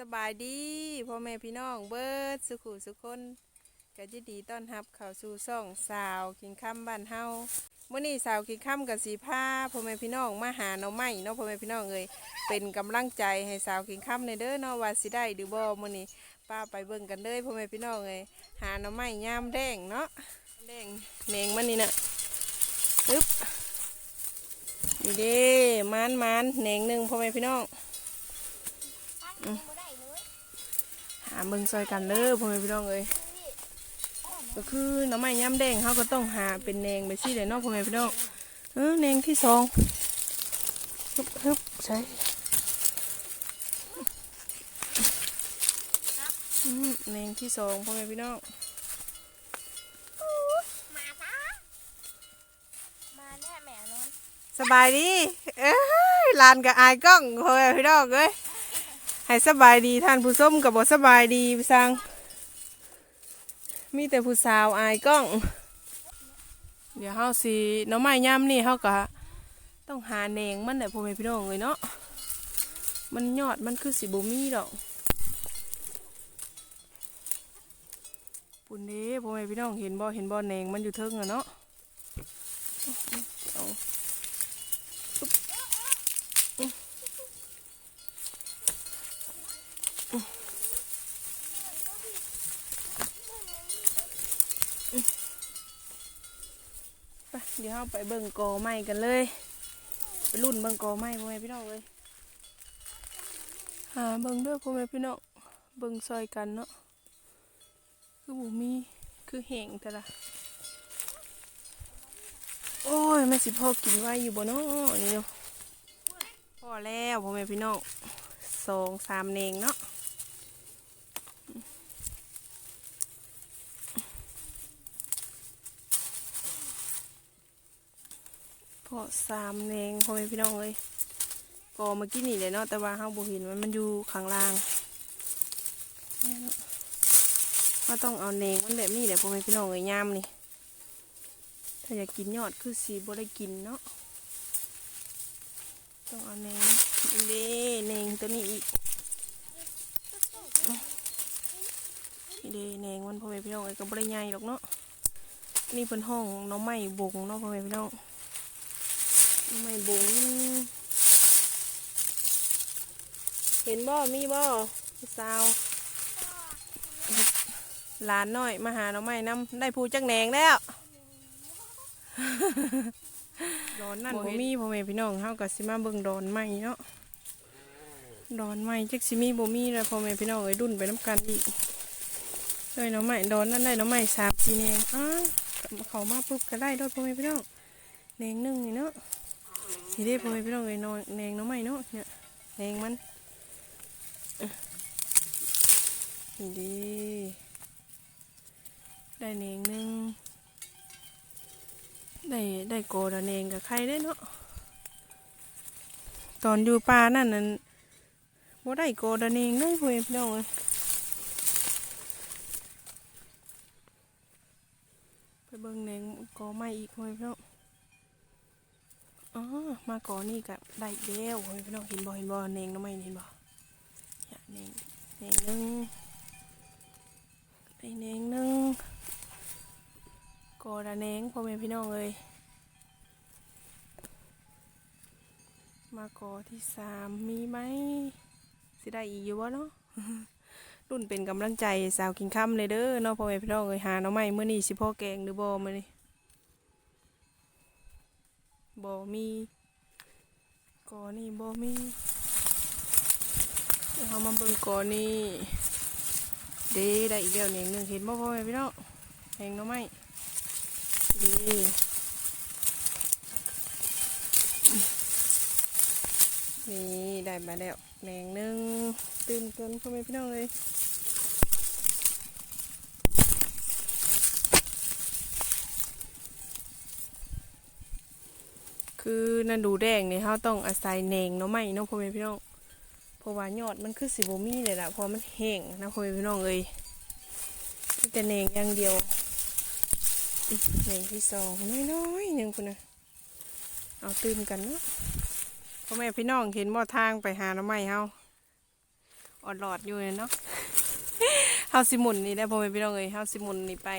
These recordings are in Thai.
สบายดีพ่อแม่พี่น้องเบิร์ดสุขุสุคนก็ยินดีต้อนรับเข้าสู่ช่องสาวกินค่ำบ้านเฮาเมื่อนี้สาวกินค่ำกับสีผ้าพ่อแม่พี่น้องมาหาหน่อไม้เนาะพ่อแม่พี่น้องเอ้ยเป็นกำลังใจให้สาวกินค่ำในเด้อเนาะว่าสิได้หรือบ่มื่อนี้ป้าไปเบิ่งกันเลยพ่อแม่พี่น้องเอ้ยหาหน่อไม้ยามแดงเนาะแดงแหนงมันนี่น่ะอึ๊บนี่เด้มันมันแหนงหนึ่งพ่อแม่พี่น้อง หาเบิ่งซอยกันเด้อพ่อแม่พี่น้องเอ้ยก็คือหน้ำไม้ย่ำแดงเขาก็ต้องหาเป็นแนงไปสิเลยเนาะพ่อแม่พี่น้องเออแนงที่สองฮึบฮึบใช่อืมแนงที่สองพ่อแม่พี่น้องมาจ้ามาแน่แม่นอนสบายดีเอ้ยหลานกับอายกล้องพ่อแม่พี่น้องเอ้ย ให้สบายดีท่านผู้ชมกับบ่สบายดีพี่สังมีแต่ผู้สาวอายกล้อง เดี๋ยวเฮาสิหน้ำไม้ย่ำนี่เฮาก็ต้องหาแนงมันแหละพ่อแม่พี่น้องเลยเนาะมันยอดมันคือสิบ่มีดอกปุ่นเด้พ่อแม่พี่น้องเห็นบ่เห็นบ่แนงมันอยู่เทิงอะเนาะเอา ไปเดี๋ยวเฮาไปเบิ่งกอไม้กันเลย ไปรุ่นเบิ่งกอไม้พ่อแม่พี่น้องเลยหาเบิ่งด้อพ่อแม่พี่น้องเบิ่งซอยกันเนาะคือบ่มีคือแห้งแต่ละโอ้ยแม่สิพ่อกินไว้อยู่บ่เนาะนี่เนาะพอแล้วพ่อแม่พี่น้องสองสามเนงเนาะ พอสามเนงพ่อแม่พี่น้องเลยก็เมื่อกี้นี่เลยเนาะแต่ว่าเฮาบ่เห็นมันมันอยู่ข้างล่างเนี่เนาะเราต้องเอาเนงมันแบบนี้แหละพ่อแม่พี่น้องเลยยามนี่ ถ้าอยากกินยอดคือสีบ่ได้กินเนาะต้องเอาแนงเด้แนงตัวนี้อีอีเด้แนงมันพ่อแม่พี่น้องเอ้ยก็บ่ได้ใหญ่หรอกเนาะนี่เป็นห้องน้องไม้บงเนาะพ่อแม่พี่น้อง ไม้บงเห็นบ่ มีบ่พี่สาวหลานน้อยมาหาหน้องไม้นำได้ผู้จักแหนงแล้วดอนนั่นบ่มีพ่อแม่พี่น้องเฮาก็สิมาเบิ่งดอนใหม่เนาะดอนใหม่จักสิมีบ่มีแล้วพ่อแม่พี่น้องเอ้ยรุ่นไปน้ำกันอีกเลยเนาะใหม่ดอนนั่นได้เนาะใหม่สามสี่แนงอ้าวเขามาปุ๊บก็ได้ด้วยพ่อแม่พี่น้องแนงหนึ่งนี่เนาะ นี่เด้พ่อแม่พี่น้องเอ้ยนอนแนงเนาะใหม่เนาะเนี่ยแนงมันนี่ดีได้แนงหนึ่งได้ได้โกดานงกับใครได้เนาะตอนอยู่ป่านั่นนั่นบ่ได้โกดานงเลยพ่อแม่พี่น้องเอ้ยไปเบิ่งแหนงกอไม้อีกพ่อแม่พี่น้อง อ๋อมากอนี่กับได้อีกแล้วพี่น้องเห็นบ่เห็นบ่แหนงน้ำไม่เห็นบ่เนี่ยแหนงแหนงหนึ่งได้แหนงหนึ่งกอระแนงพ่อแม่พี่น้องเลยมากอที่สามมีไหมสิได้อีกอยู่วะเนาะรุ่นเป็นกำลังใจสาวกินค่ำเลยเด้อเนาะพ่อแม่พี่น้องเลยหาหน้องใหม่เมื่อนี้สิพ่อแกงหรือบ่เมื่อนี้ บ่มีกอนี่บ่มีเดี๋ยวเรามาเบิ่งกอนี่เด้ได้อีกแล้วเนี่ยหนึ่งเห็นบ่พ่อแม่พี่น้องแหงหน้องใหม่ดีนี่ได้มาแล้วแหงหนึ่งตื่มกันพ่อแม่พี่น้องเลย คือนันดูแดงเนี่ยเขาต้องอาศัยแหนงเนาะไม่เนาะพ่อแม่พี่น้องเพราะว่ายอดมันคือสีโบมี่เลยล่ะพราะมันแห้งนะพ่อแม่พี่น้องเลยแต่แหนงอย่างเดียวหนึ่งที่สองน้อยๆหนึ่งคุณนะเอาตื่มกันเนาะพ่อแม่พี่น้องเห็นบ่อทางไปหาน้ำไม้เฮาอดหลอดอยู่เนาะเฮาสิมุนนี่ได้พ่อแม่พี่น้องเอ้ยเฮาสิมุนนี่ไป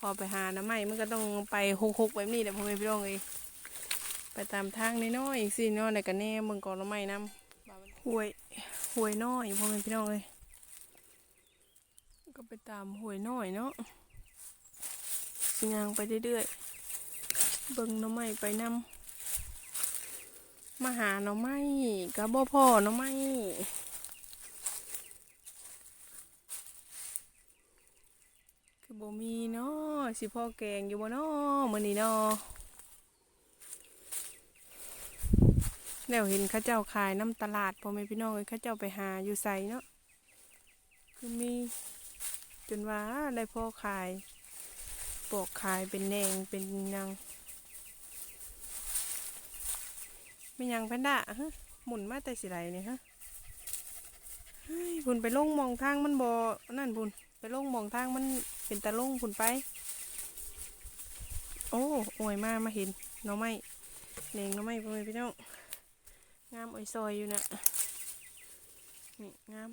พอไปหาน้ำไม้มันก็ต้องไปฮกๆแบบนี้แหละพ่อแม่พี่น้องเอ้ยไปตามทางน้อยๆอีกสิเนาะแล้วก็แน่มึงก่อนน้ำไม้น้ำห้วยห้วยน้อยพ่อแม่พี่น้องเอ้ยก็ไปตามห้วยน้อยเนาะสิย่างไปเรื่อยๆเบิ่งน้ำไม้ไปน้ำมาหาน้ำไม้ก็บ่พ่อน้ำไม้ คือบ่ มีเนาะสิพ่อแกงอยู่บ่เนาะมื้อนี้เนาะแล้วเห็นข้าเจ้าขายน้ำตลาดพ่อแม่พี่น้องเอ้ยข้าเจ้าไปหาอยู่ใส่เนาะคือมีจนว่าได้พ่อขายปอกขายเป็นแนงเป็นหยังไม่ยังแพนด้าฮะหมุนมาแต่สิไรเนี่ยฮะ พุ่นไปลงมองทางมันบ่นั่นพุ่นไปลงมองทางมันเป็นตะลงผุนไป โอ้โอวยมามาเห็นน้องไม้เนงน้องไม้พ่อแม่พี่น้องงามออยซอยอยู่นะนี่งาม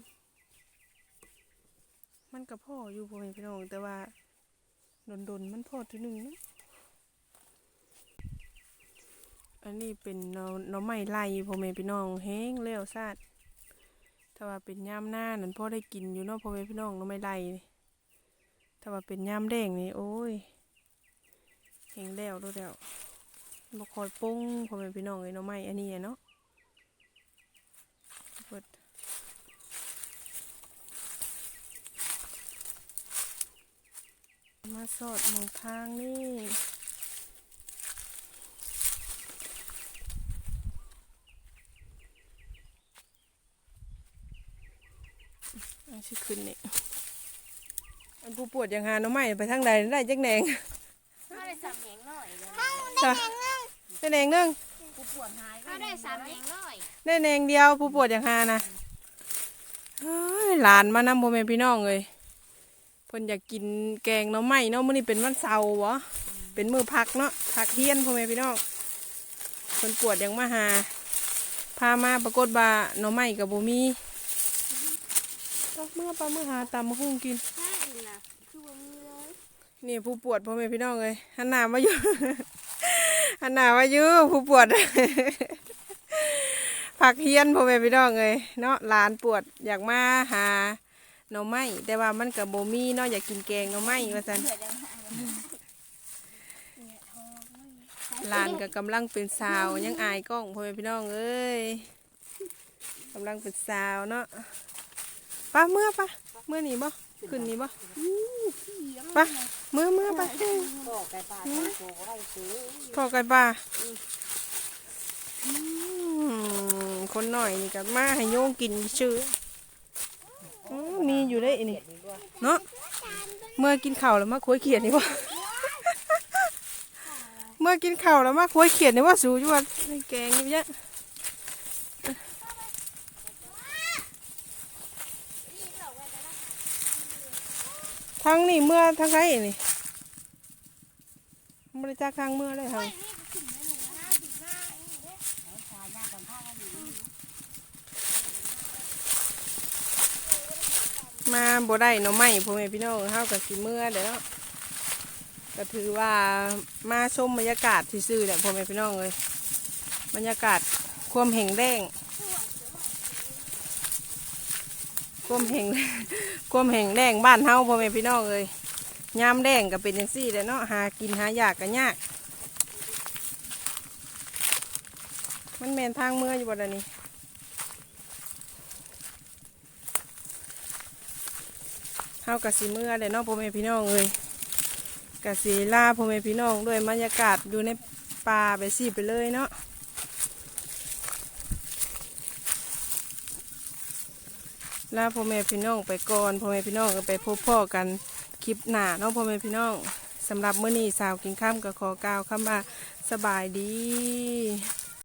มันกับพ่ออยู่พ่อแม่พี่น้องแต่ว่าดนดนมันพ่อทีหนึ่งนะอันนี้เป็นน้องน้องไม้ไล่พ่อแม่พี่น้องแห้งเลี้ยวซาด ถ้าว่าเป็นย่ามหน้านั่นพ่อได้กินอยู่เนาะพ่อแม่พี่น้องเนาะไม่ไล่ถ้าว่าเป็นย่ามแดงนี่โอ้ยแห้งแล้วดูแล้วบ่คอยปุ้งพ่อแม่พี่น้องเลยเนาะไม่อันนี้เนาะเปิดมาสดหมองทางนี่ ชื่อขึ้นนี่อันผู้ปวดอย่างหาหน้อไม้ไปทางใดได้จักแหนงเขาได้สามแหงหน่อยเลยจ้ะได้แหนงหนึงกูปวดหายเขาได้สามแหงหน่อยได้แหนงเดียวผู้ปวดอย่างหานะเฮ้ยหลานมานำพ่อแม่พี่น้องเลยเพิ่นอยากกินแกงหน้อไม้เนาะมื้อนี้เป็นวันเสาร์วะเป็นมื้อพักเนาะพักเที่ยนพ่อแม่พี่น้องเพิ่นปวดอย่างมาหาพามาปรากฏว่าหน้อไม้กับบ่มี เอาเมื่อปลาเมื่อหาตำมะฮุ่งกินใช่นะคือว่ามีเลยนี่ผู้ปวดพ่อแม่พี่น้องเลยหันหน้ามาอยู่ หันหน้ามาอยู่ผู้ปวด ผักเฮียนพ่อแม่พี่น้องเลยเนาะหลานปวดอยากมาหาหน่อไม้แต่ว่ามันกับโบมีเนาะอยากกินแกงหน่อไม้ว่าซั่นหลานก็กำลังเป็นสาวยังอายกล้องพ่อแม่พี่น้องเอ้ยกำลังเป็นสาวเนาะไป้าเมื่อปะเมื่อนี่บ่ขึ้นนี่บ่ป้าเมื่อเมื่อปบอกไก่ปลาโซ่อไก่ป่าคนหน่อยนี่กับมาให้โยงกินชื่อมีอยู่ได้อันนี่เนาะเมื่อกินข้าวแล้วมาคุยเขียดนี่วะเมื่อกินข้าวแล้วมาคุยเขียดนี่ว่าสูอยู่ว่าแกงอยู่เยอะ ทางนี่เมื่อทางไหนนี่บริจาคทางเมื่อเลยค่ะมาบ่ได้เนาะไม่พ่อแม่พี่น้องเฮากับสิเมื่อเด้อก็ถือว่ามาชมบรรยากาศซื่อๆแหละพ่อแม่พี่น้องเลยบรรยากาศความแห่งแดง ความแห่งความแห่งแดงบ้านเฮาพ่อแม่พี่น้องเลยยามแดงก็เป็นอย่างซี่แหละเนาะหากินหายากก็ยาก มันแมนทางเมื่ออยู่บ่ดะนี่เฮากะสีเมื่อเลยเนาะพ่อแม่พี่น้องเลยกะสีล่าพ่อแม่พี่น้องด้วยบรรยากาศอยู่ในป่าไปสิไปเลยเนาะ ลาพ่อแม่พี่น้องไปก่อนพ่อแม่พี่น้องก็ไปพบพ่อกันคลิปหน้าเนาะพ่อแม่พี่น้องสำหรับมื้อนี้สาวกินข้ามก็ขอกล่าวคำว่าสบายดี